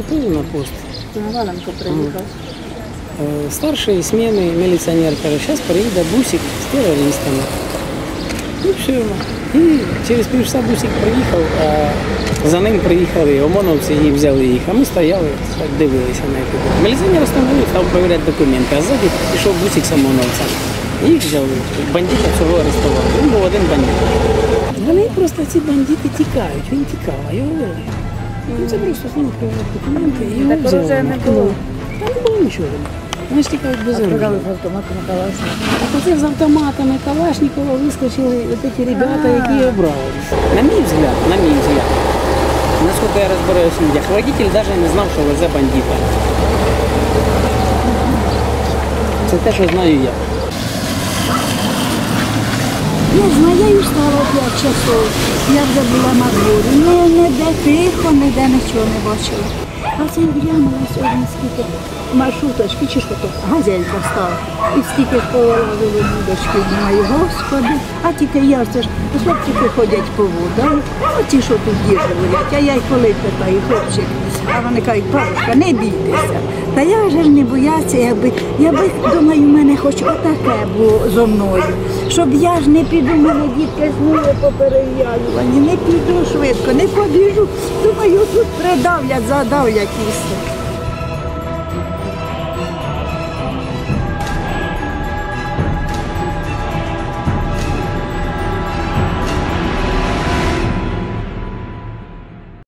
поступили на пост. Іваненко приїхав. Е, Старшої зміни міліціонер каже, зараз приїде бусик з терористами. І все. І через півчаса бусик приїхав, а за ним приїхали ОМОНовці і взяли їх. А ми стояли, так дивилися на це. Міліціонер встановив, став перевіряти документи, а ззаді пішов бусик з ОМОНовцями. І Їх взяли. Бандита цього арестували. Він був один бандит. Вони просто ці бандити тікають, він тікав, а його ловили. Ну, це просто з документи. і Так взяли. оружия не було. Та не було нічого. Вони ж тікають без оружия. Сказали з автоматом Калашникова. Оце з автоматами Калашникова вискочили от ці ребята, які обрали. На мій взгляд, на мій взгляд, наскільки я розбираюсь в людях, водитель навіть не знав, що везе бандита. Це те, що знаю я. Я знаю, я встала 5 часов. Я вже була на дворі. Не, не де тихо, ніде нічого не бачила. А це глянула сьогодні скільки маршруточки, чи що то газелька стала. І скільки ж повилазили будочки, думаю, господи. А тільки я це ж, хлопчики ходять по водам, а ті, що тут діжурять. А я й коли питаю, хлопчик, а вони кажуть, бабушка, не бійтеся. Та я вже не бояться, якби, я би, думаю, в мене хоч отаке було зо мною. Щоб я ж не піду, мене дітки знову поперев'язувані, не піду швидко, не побіжу. Думаю, тут придавлять, задавлять і все.